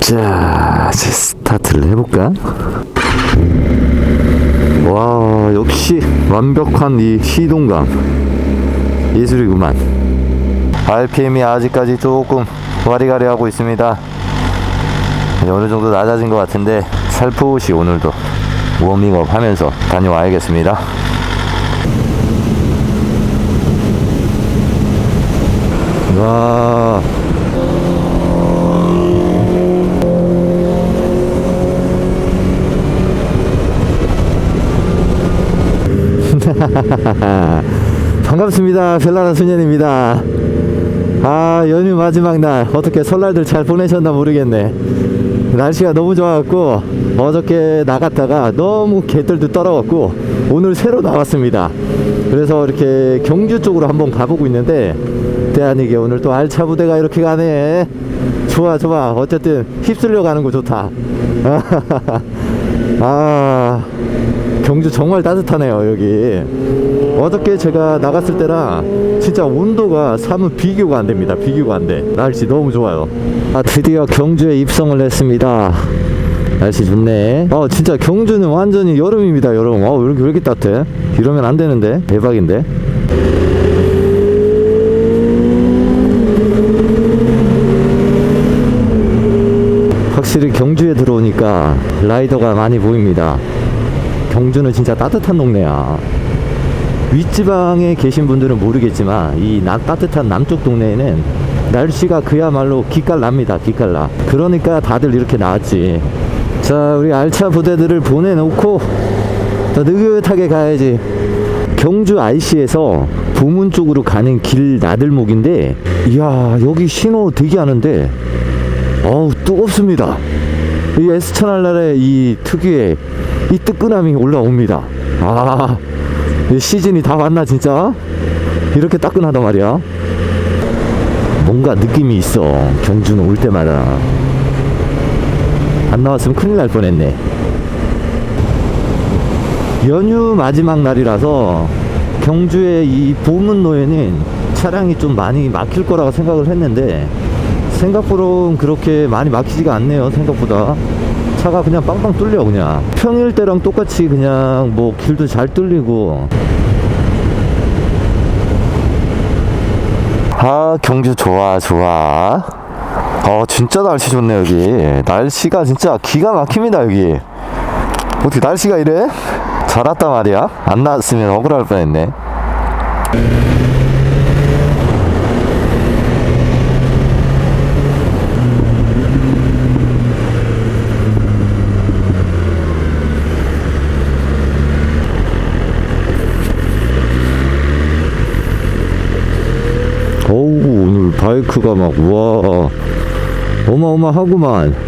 자, 이제 스타트를 해볼까? 와, 역시 완벽한 이 시동감. 예술이구만. RPM이 아직까지 조금 와리가리 하고 있습니다. 어느 정도 낮아진 것 같은데 살포시 오늘도 워밍업 하면서 다녀와야겠습니다. 와. 반갑습니다. 벨라라 소년입니다. 아, 연휴 마지막 날 어떻게 설날들 잘 보내셨나 모르겠네. 날씨가 너무 좋아갖고 어저께 나갔다가 너무 개들도 떨어갖고 오늘 새로 나왔습니다. 그래서 이렇게 경주 쪽으로 한번 가보고 있는데 대한이게 오늘 또 알차 부대가 이렇게 가네. 좋아 좋아. 어쨌든 휩쓸려 가는 거 좋다. 아 경주 정말 따뜻하네요 여기. 어저께 제가 나갔을 때랑 진짜 온도가 사뭇 비교가 안 됩니다. 비교가 안 돼. 날씨 너무 좋아요. 아, 드디어 경주에 입성을 했습니다. 날씨 좋네. 어, 진짜 경주는 완전히 여름입니다, 여름. 어, 왜 이렇게, 왜 이렇게 따뜻해? 이러면 안 되는데. 대박인데. 확실히 경주에 들어오니까 라이더가 많이 보입니다. 경주는 진짜 따뜻한 동네야. 윗지방에 계신 분들은 모르겠지만 이 나, 따뜻한 남쪽 동네에는 날씨가 그야말로 기깔납니다 기깔나. 그러니까 다들 이렇게 나왔지. 자 우리 알차 부대들을 보내놓고 더 느긋하게 가야지. 경주 IC에서 부문 쪽으로 가는 길 나들목인데 이야 여기 신호 대기하는데 어우 뜨겁습니다. 이 S차날날의 이 특유의 이 뜨끈함이 올라옵니다 아이 시즌이 다 왔나 진짜? 이렇게 따끈하단 말이야. 뭔가 느낌이 있어. 경주는 올 때마다. 안 나왔으면 큰일 날 뻔했네. 연휴 마지막 날이라서 경주의 이 보문로에는 차량이 좀 많이 막힐 거라고 생각을 했는데 생각보다 그렇게 많이 막히지가 않네요. 생각보다. 차가 그냥 빵빵 뚫려 그냥. 평일 때랑 똑같이 그냥 뭐 길도 잘 뚫리고. 아 경주 좋아 좋아. 어 진짜 날씨 좋네 여기. 날씨가 진짜 기가 막힙니다 여기. 어떻게 날씨가 이래? 잘 왔단 말이야? 안 나왔으면 억울할 뻔했네 어우 오늘 바이크가 막 와. 어마어마하구만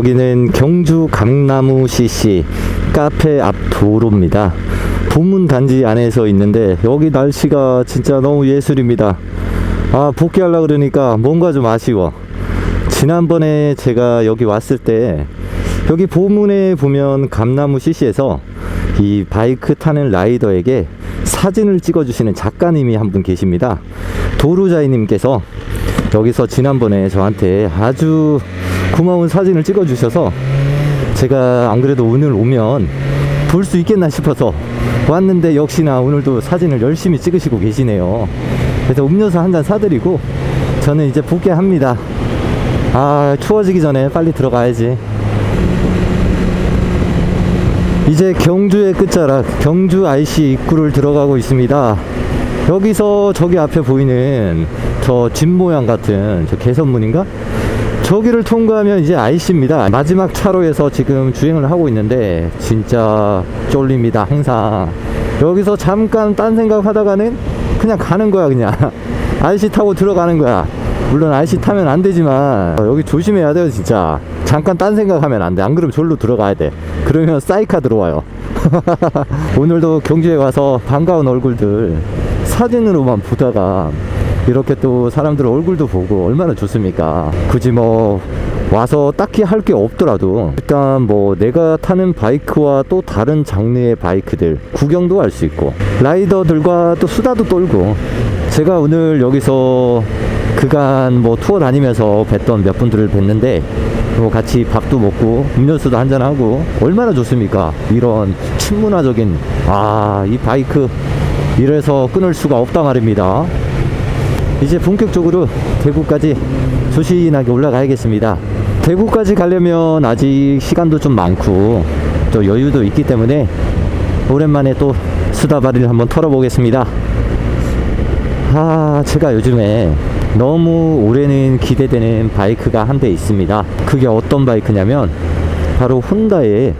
여기는 경주 강나무 CC 카페 앞 도로입니다. 부문 단지 안에서 있는데 여기 날씨가 진짜 너무 예술입니다. 아 복귀하려 그러니까 뭔가 좀 아쉬워. 지난번에 제가 여기 왔을 때 여기 보문에 보면 감나무 CC에서 이 바이크 타는 라이더에게 사진을 찍어주시는 작가님이 한 분 계십니다. 도루자이님께서 여기서 지난번에 저한테 아주 고마운 사진을 찍어주셔서 제가 안 그래도 오늘 오면 볼 수 있겠나 싶어서 왔는데 역시나 오늘도 사진을 열심히 찍으시고 계시네요. 그래서 음료수 한 잔 사드리고 저는 이제 복귀합니다. 아 추워지기 전에 빨리 들어가야지. 이제 경주의 끝자락 경주 IC 입구를 들어가고 있습니다. 여기서 저기 앞에 보이는 저 집 모양 같은 저 개선문인가? 저기를 통과하면 이제 IC입니다. 마지막 차로에서 지금 주행을 하고 있는데 진짜 쫄립니다. 항상 여기서 잠깐 딴 생각 하다가는 그냥 가는 거야 그냥 IC 타고 들어가는 거야. 물론 IC 타면 안 되지만 어, 여기 조심해야 돼요 진짜. 잠깐 딴 생각하면 안 돼. 안 그러면 절로 들어가야 돼. 그러면 사이카 들어와요. 오늘도 경주에 와서 반가운 얼굴들 사진으로만 보다가 이렇게 또 사람들 얼굴도 보고 얼마나 좋습니까? 굳이 뭐 와서 딱히 할 게 없더라도 일단 뭐 내가 타는 바이크와 또 다른 장르의 바이크들 구경도 할 수 있고 라이더들과 또 수다도 떨고 제가 오늘 여기서 그간 뭐 투어 다니면서 뵀던 몇 분들을 뵀는데 뭐 같이 밥도 먹고 음료수도 한잔 하고 얼마나 좋습니까? 이런 친문화적인 아 이 바이크 이래서 끊을 수가 없다 말입니다. 이제 본격적으로 대구까지 조신하게 올라가야겠습니다. 대구까지 가려면 아직 시간도 좀 많고 또 여유도 있기 때문에 오랜만에 또 수다바리를 한번 털어보겠습니다. 아, 제가 요즘에 너무 올해는 기대되는 바이크가 한 대 있습니다. 그게 어떤 바이크냐면 바로 혼다의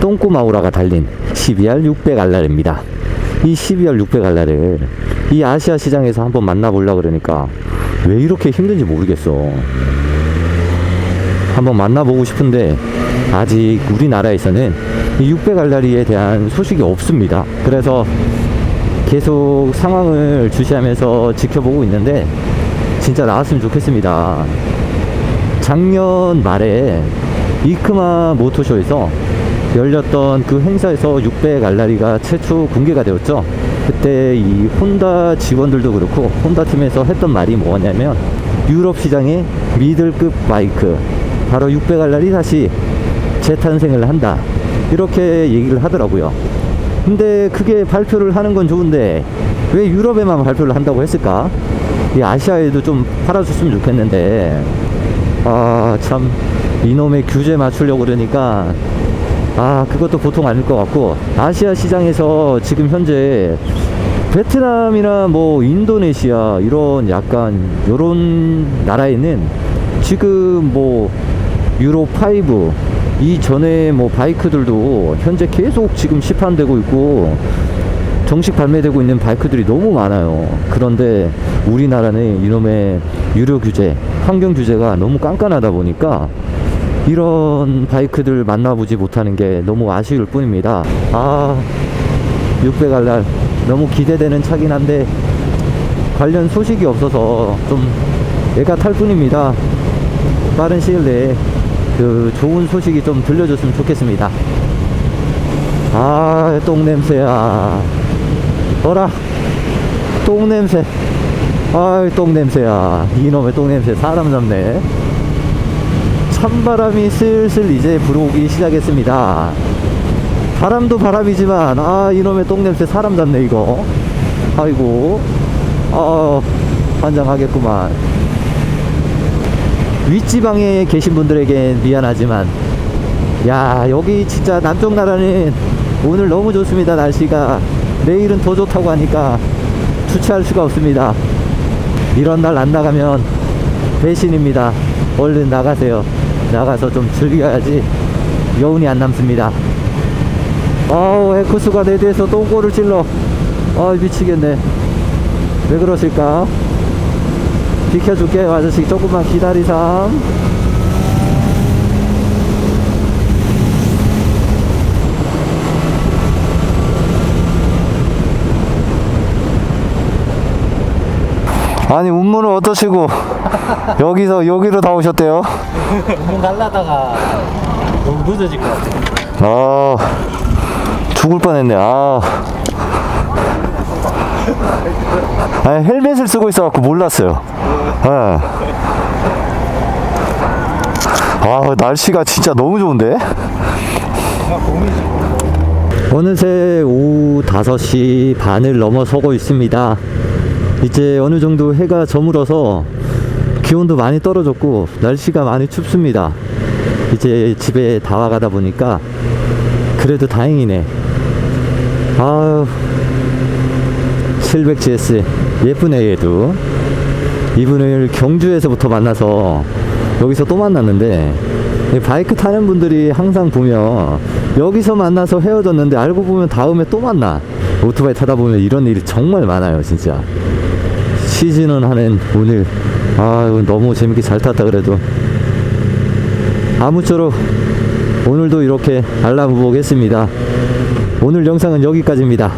똥꼬마우라가 달린 CBR 600 알라입니다. 이 CBR 600 알라를 이 아시아 시장에서 한번 만나보려 그러니까 왜 이렇게 힘든지 모르겠어. 한번 만나보고 싶은데 아직 우리나라에서는 이 600알라리에 대한 소식이 없습니다. 그래서 계속 상황을 주시하면서 지켜보고 있는데 진짜 나왔으면 좋겠습니다. 작년 말에 이크마 모토쇼에서 열렸던 그 행사에서 600 알라리가 최초 공개가 되었죠. 그때 이 혼다 직원들도 그렇고 혼다 팀에서 했던 말이 뭐냐면 유럽 시장의 미들급 바이크 바로 600알라리 다시 재탄생을 한다. 이렇게 얘기를 하더라고요. 근데 그게 발표를 하는 건 좋은데 왜 유럽에만 발표를 한다고 했을까? 이 아시아에도 좀 팔아줬으면 좋겠는데 아 참 이놈의 규제 맞추려고 그러니까 아 그것도 보통 아닐 것 같고 아시아 시장에서 지금 현재 베트남이나 뭐 인도네시아 이런 약간 요런 나라에는 지금 뭐 유로 5 이전에 뭐 바이크들도 현재 계속 지금 시판되고 있고 정식 발매되고 있는 바이크들이 너무 많아요. 그런데 우리나라는 이놈의 유료 규제, 환경 규제가 너무 깐깐하다 보니까 이런 바이크들 만나보지 못하는 게 너무 아쉬울 뿐입니다. 아, 600알날 너무 기대되는 차긴 한데 관련 소식이 없어서 좀 애가 탈 뿐입니다. 빠른 시일 내에 그 좋은 소식이 좀 들려줬으면 좋겠습니다. 아, 똥 냄새야. 어라, 똥 냄새. 아, 똥 냄새야. 이놈의 똥 냄새 사람 잡네. 찬바람이 슬슬 이제 불어오기 시작했습니다. 바람도 바람이지만 아 이놈의 똥냄새 사람 잡네 이거. 아이고 아 환장하겠구만. 윗지방에 계신 분들에게 미안하지만 야 여기 진짜 남쪽 나라는 오늘 너무 좋습니다 날씨가. 내일은 더 좋다고 하니까 주차할 수가 없습니다. 이런 날 안 나가면 배신입니다. 얼른 나가세요 나가서 좀 즐겨야지. 여운이 안 남습니다. 아우 에쿠스가 내 뒤에서 똥꼬를 찔러. 아 미치겠네. 왜 그러실까? 비켜줄게 아저씨. 조금만 기다리삼 아니 운문은 어떠시고 여기서 여기로 다 오셨대요? 운동 갈라다가 너무 늦어질 것 같아. 아 죽을 뻔했네. 아. 아니, 헬멧을 쓰고 있어갖고 몰랐어요. 예. 아 날씨가 진짜 너무 좋은데? 어느새 오후 5시 반을 넘어서고 있습니다. 이제 어느 정도 해가 저물어서 기온도 많이 떨어졌고 날씨가 많이 춥습니다. 이제 집에 다 와 가다 보니까 그래도 다행이네. 아유 700GS 예쁘네 얘도 이분을 경주에서부터 만나서 여기서 또 만났는데 이 바이크 타는 분들이 항상 보면 여기서 만나서 헤어졌는데 알고 보면 다음에 또 만나 오토바이 타다 보면 이런 일이 정말 많아요 진짜 시즌은 하는 오늘 아유 너무 재밌게 잘 탔다 그래도. 아무쪼록 오늘도 이렇게 알람 보겠습니다. 오늘 영상은 여기까지입니다